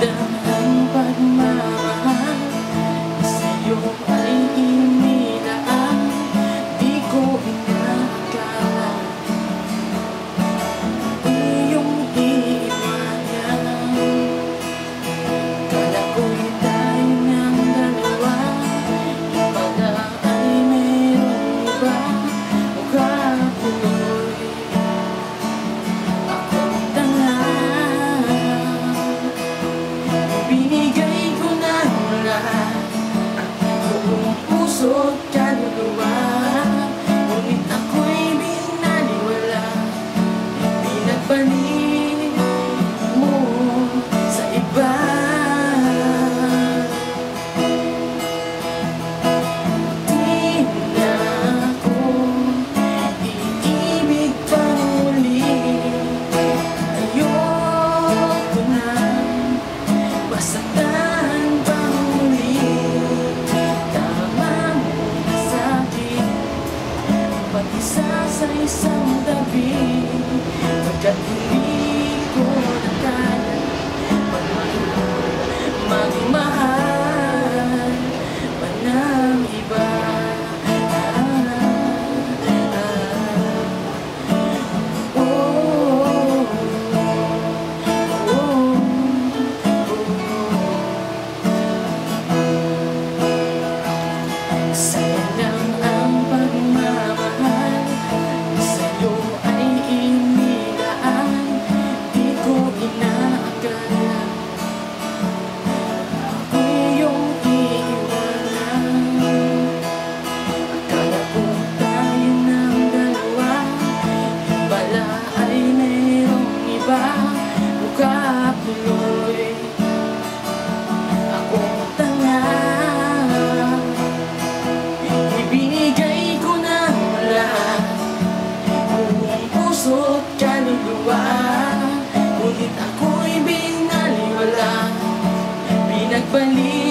them. Puso't kaluluwa Ngunit ako'y binaliwala Pinagbalik 分离